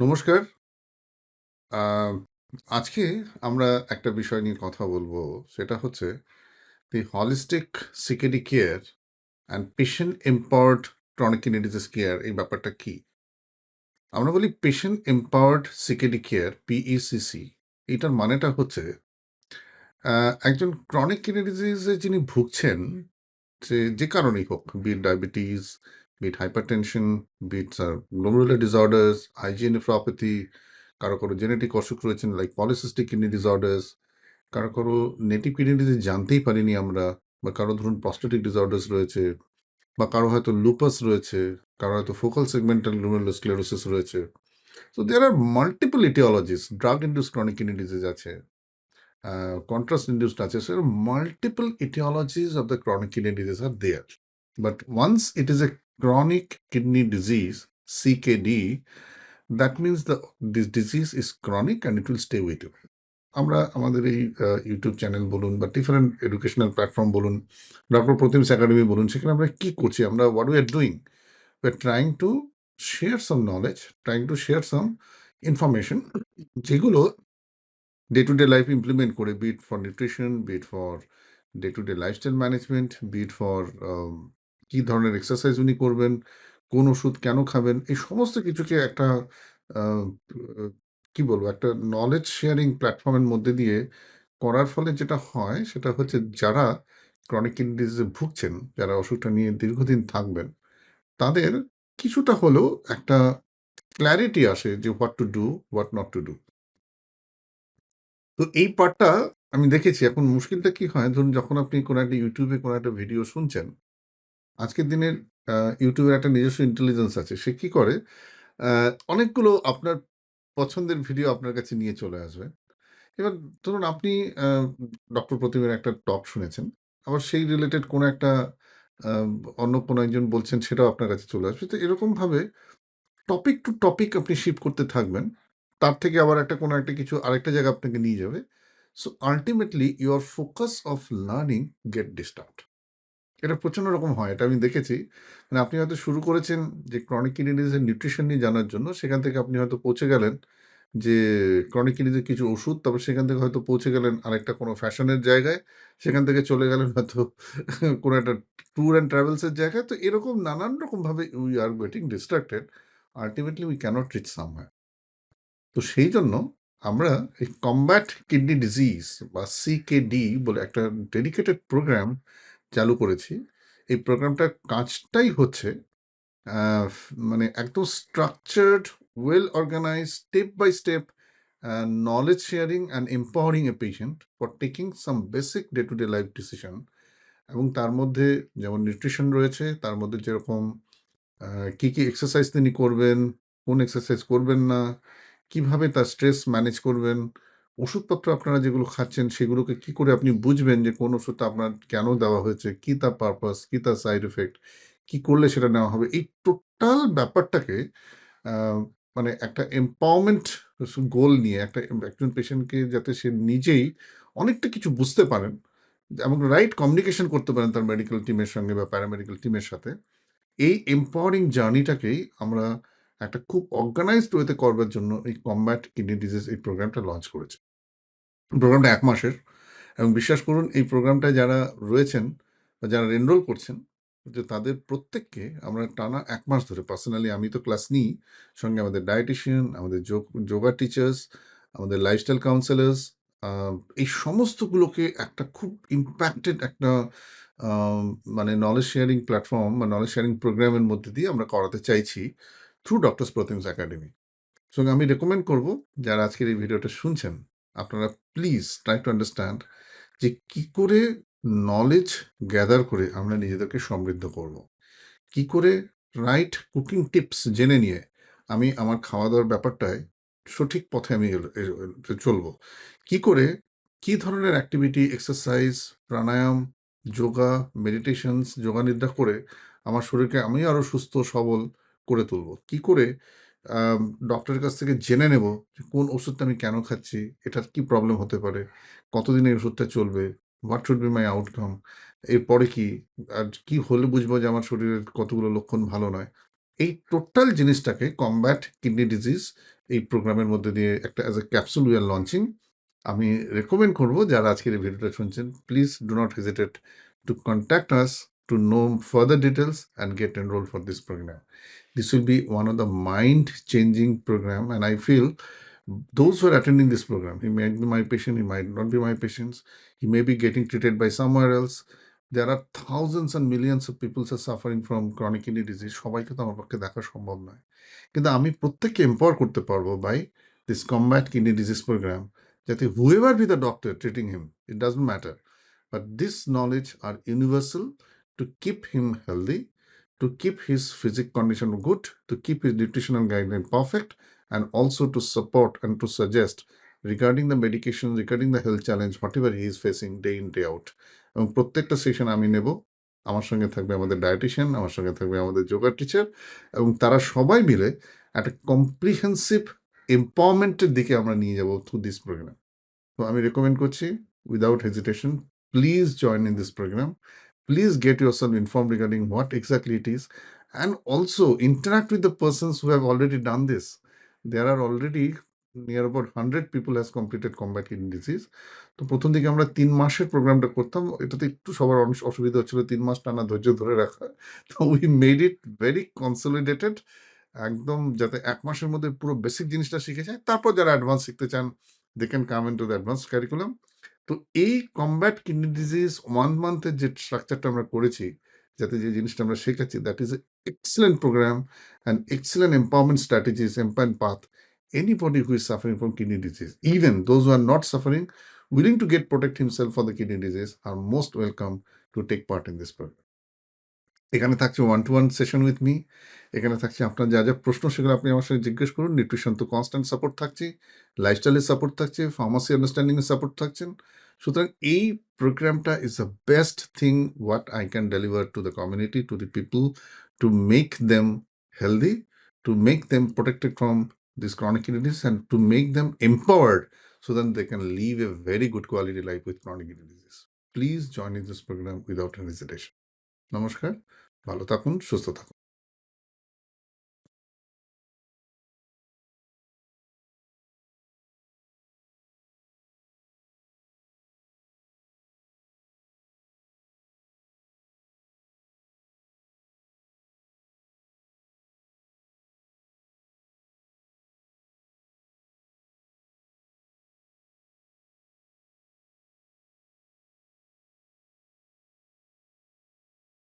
নমস্কার। আজকে আমরা একটা বিষয় নিয়ে কথা বলব। সেটা হচ্ছে the holistic CKD care and patient empowered chronic kidney disease care এই ব্যাপারটা কি? আমরা বলি patient empowered CKD care PECC এটার মানেটা হচ্ছে একজন ক্রনিক কিডনি ডিজিজে যিনি ভুগছেন, যে যে কারণেই হোক be diabetes be it hypertension, be it uh, glomerular disorders, IgA nephropathy, কারও, কারও জেনেটিক অসুখ রয়েছেন লাইক পলিসিস্টিক কিডনি ডিসঅর্ডারস, কারও, কারও নেটিভ কিডনি ডিজিজ জানতেই পারিনি আমরা বা কারও ধরুন প্রস্টেটিক ডিসঅর্ডারস রয়েছে বা কারও হয়তো লুপাস রয়েছে, কারও হয়তো ফোকাল সেগমেন্টাল গ্লোমেরুলোস্ক্লেরোসিস রয়েছে। So there are multiple etiologies, drug induced chronic kidney disease আছে, কন্ট্রাস্ট ইনডিউসড আছে। So multiple etiologies of the chronic kidney disease are there. But once it is a chronic kidney disease, CKD, that means the this disease is chronic and it will stay with you. আমরা আমাদের এই YouTube channel বলুন বা different educational platform বলুন doctor Pratim's academy বলুন সেখানে আমরা কী করছি আমরা what we are doing we are trying to share some knowledge trying to share some information যেগুলো day to day life implement করে be it for nutrition be it for day to day lifestyle management be it for কি ধরনের exercise উনি করবেন, কোন ওষুধ কেন খাবেন? এই সমস্ত কিছুকে একটা কি বলব? একটা নলেজ শেয়ারিং প্ল্যাটফর্মের মধ্যে দিয়ে করার ফলে যেটা হয়, সেটা হচ্ছে যারা ক্রনিক কিডনি ডিজিজে ভুগছেন, যারা অসুখটা নিয়ে দীর্ঘদিন থাকবেন, তাদের কিছুটা হলেও একটা ক্ল্যারিটি আসে যে what to do, what not to do. তো এই পার্টটা আমি দেখেছি। এখন মুশকিলটা কি হয়? ধরুন যখন আপনি কোনো একটা ইউটিউবে কোনো একটা ভিডিও শুনছেন, আজকের দিনের এর একটা নিজস্ব ইন্টেলিজেন্স আছে। সে কি করে? অনেকগুলো আপনার পছন্দের ভিডিও আপনার কাছে নিয়ে চলে আসবে। এবার ধরুন আপনি ডক্টর প্রতিমের একটা টক শুনেছেন। আবার সেই রিলেটেড কোনো একটা অন্য কোনো একজন বলছেন সেটাও আপনার কাছে চলে আসবে। তো এরকমভাবে টপিক টু টপিক আপনি শিফট করতে থাকবেন। তার থেকে আবার একটা কোনো একটা কিছু আরেকটা জায়গা আপনাকে নিয়ে যাবে। So ultimately your focus of learning get disturbed. এটা প্রচণ্ড রকম হয়। এটা আমি দেখেছি। মানে আপনি হয়তো শুরু করেছেন যে ক্রনিক কিডনি ডিজিজের নিউট্রিশন নিয়ে জানার জন্য। সেখান থেকে আপনি হয়তো পৌঁছে গেলেন যে ক্রনিক কিডনিতে কিছু ওষুধ, তারপর সেখান থেকে হয়তো পৌঁছে গেলেন আরেকটা কোনো ফ্যাশনের জায়গায়। সেখান থেকে চলে গেলেন হয়তো কোনো একটা ট্যুর অ্যান্ড ট্রাভেলসের জায়গায়। তো এরকম নানান রকমভাবে we are getting distracted. Ultimately we cannot reach somewhere. তো সেই জন্য আমরা এই কমব্যাট কিডনি ডিজিজ বা CKD বলে একটা ডেডিকেটেড প্রোগ্রাম চালু করেছি। এই প্রোগ্রামটার কাজটাই হচ্ছে মানে একদম structured, well organise step by step knowledge sharing and empowering a patient for taking some basic day to day life decision এবং তার মধ্যে যেমন নিউট্রিশন রয়েছে, তার মধ্যে যেরকম কী কি, এক্সারসাইজ তিনি করবেন, কোন এক্সারসাইজ করবেন না, কীভাবে তার স্ট্রেস ম্যানেজ করবেন, ওষুধপত্র আপনারা যেগুলো খাচ্ছেন সেগুলোকে কি করে আপনি বুঝবেন যে কোন ওষুধটা আপনার কেন দেওয়া হয়েছে, কি তার পারপাস, কি তার সাইড এফেক্ট কি করলে সেটা নেওয়া হবে। এই টোটাল ব্যাপারটাকে মানে একটা এম্পাওয়ারমেন্ট গোল নিয়ে একটা একজন পেশেন্টকে যাতে সে নিজেই অনেকটা কিছু বুঝতে পারেন এবং রাইট কমিউনিকেশন করতে পারেন তার মেডিকেল টিমের সঙ্গে বা প্যারামেডিকেল টিমের সাথে। এই এম্পাওয়ারিং জার্নিটাকেই আমরা একটা খুব অর্গানাইজড ওয়েতে করবার জন্য এই কমব্যাট কিডনি ডিজিজ এই প্রোগ্রামটা লঞ্চ করেছি। প্রোগ্রামটা এক মাসের এবং বিশ্বাস করুন এই প্রোগ্রামটায় যারা রয়েছেন বা যারা এনরোল করছেন যে তাদের প্রত্যেককে আমরা টানা এক মাস ধরে পার্সোনালি আমি তো ক্লাস নিই। সঙ্গে আমাদের ডায়েটিশিয়ান, আমাদের যোগ টিচার্স, আমাদের লাইফস্টাইল কাউন্সেলর্স এই সমস্তগুলোকে একটা খুব ইমপ্যাক্টেড একটা মানে নলেজ শেয়ারিং প্ল্যাটফর্ম বা নলেজ শেয়ারিং প্রোগ্রামের মধ্যে দিয়ে আমরা করাতে চাইছি থ্রু ডক্টরস প্রতিমস একাডেমি। সঙ্গে আমি রেকমেন্ড করব যারা আজকের এই ভিডিওটা শুনছেন, আপনারা প্লিজ ট্রাই টু আন্ডারস্ট্যান্ড যে কি করে নলেজ গ্যাদার করে আমরা নিজেদেরকে সমৃদ্ধ করব। কি করে রাইট কুকিং টিপস জেনে নিয়ে আমি আমার খাওয়া-দাওয়ার ব্যাপারটায় সঠিক পথে আমি চলবো। কি করে কি ধরনের activity, exercise, pranayama, yoga, meditations, yoga nidra করে আমার শরীরকে আমি আরও সুস্থ সবল করে তুলবো। কি করে ডক্টরের কাছ থেকে জেনে নেব যে কোন ওষুধটা আমি কেন খাচ্ছি, এটার কি প্রবলেম হতে পারে, কতদিন এই ওষুধটা চলবে, what should be my outcome, এরপরে কি, আর কি হলে বুঝব যে আমার শরীরের কতগুলো লক্ষণ ভালো নয়। এই টোটাল জিনিসটাকে কমব্যাট কিডনি ডিজিজ এই প্রোগ্রামের মধ্যে দিয়ে একটা as a capsule we are launching আমি রেকমেন্ড করব যারা আজকের এই ভিডিওটা শুনছেন please do not hesitate to contact us to know further details and get enrolled for this program. this will be one of the mind changing program and i feel those who are attending this program he might be my patient he might not be my patients he may be getting treated by somewhere else there are thousands and millions of people are suffering from chronic kidney disease সবাইকে তো আমার পক্ষে দেখা সম্ভব নয় কিন্তু আমি প্রত্যেককে এম্পাওয়ার করতে পারব by this combat kidney disease program যাতে whoever be the doctor treating him it doesn't matter but this knowledge are universal to keep him healthy to keep his physic condition good, to keep his nutritional guideline perfect, and also to support and to suggest regarding the medication, regarding the health challenge, whatever he is facing day in, day out. এবং প্রত্যেকটা session আমি নেব আমার সঙ্গে থাকবে আমাদের dietician আমার সঙ্গে থাকবে আমাদের যোগা টিচার এবং তারা সবাই মিলে একটা কম্প্রিহেন্সিভ এম্পাওয়ারমেন্টের দিকে আমরা নিয়ে যাব থ্রু দিস প্রোগ্রাম তো আমি রেকমেন্ড করছি without hesitation please join in this program please get yourself informed regarding what exactly it is and also interact with the persons who have already done this there are already near about 100 people has completed combat kidney disease তো প্রথম দিকে আমরা তিন মাসের প্রোগ্রামটা করতাম এটাতে একটু সবার অনেক অসুবিধা হচ্ছিল তিন মাস টানা ধৈর্য ধরে রাখা তো we made it very consolidated একদম যাতে এক মাসের মধ্যে পুরো বেসিক জিনিসটা শিখে যায় তারপর যারা অ্যাডভান্স শিখতে চান they can come in to the advance curriculum তো এই কমব্যাট কিডনি ডিজিজ ওয়ান মান্থের যে স্ট্রাকচারটা আমরা করেছি, যাতে যে জিনিসটা আমরা শেখাচ্ছি that is a excellent program and excellent empowerment strategies empower path anybody who's suffering from kidney disease even those who are not suffering willing to get protect himself for the kidney disease are most welcome to take part in this program এখানে থাকছে one to one session with me এখানে থাকছে আপনার যা যা প্রশ্ন সেগুলো আপনি আমার সঙ্গে জিজ্ঞেস করুন নিউট্রিশন তো কনস্ট্যান্ট সাপোর্ট থাকছে লাইফস্টাইলের সাপোর্ট থাকছে ফার্মাসি আন্ডারস্ট্যান্ডিংয়ের সাপোর্ট থাকছেন সুতরাং এই প্রোগ্রামটা is the best thing what I can deliver to the community to the people to make them healthy to make them protected from this kidney disease and to make them empowered so that they can live a very good quality life with chronic kidney disease. Please join in this program without hesitation. নমস্কার ভালো থাকুন সুস্থ থাকুন।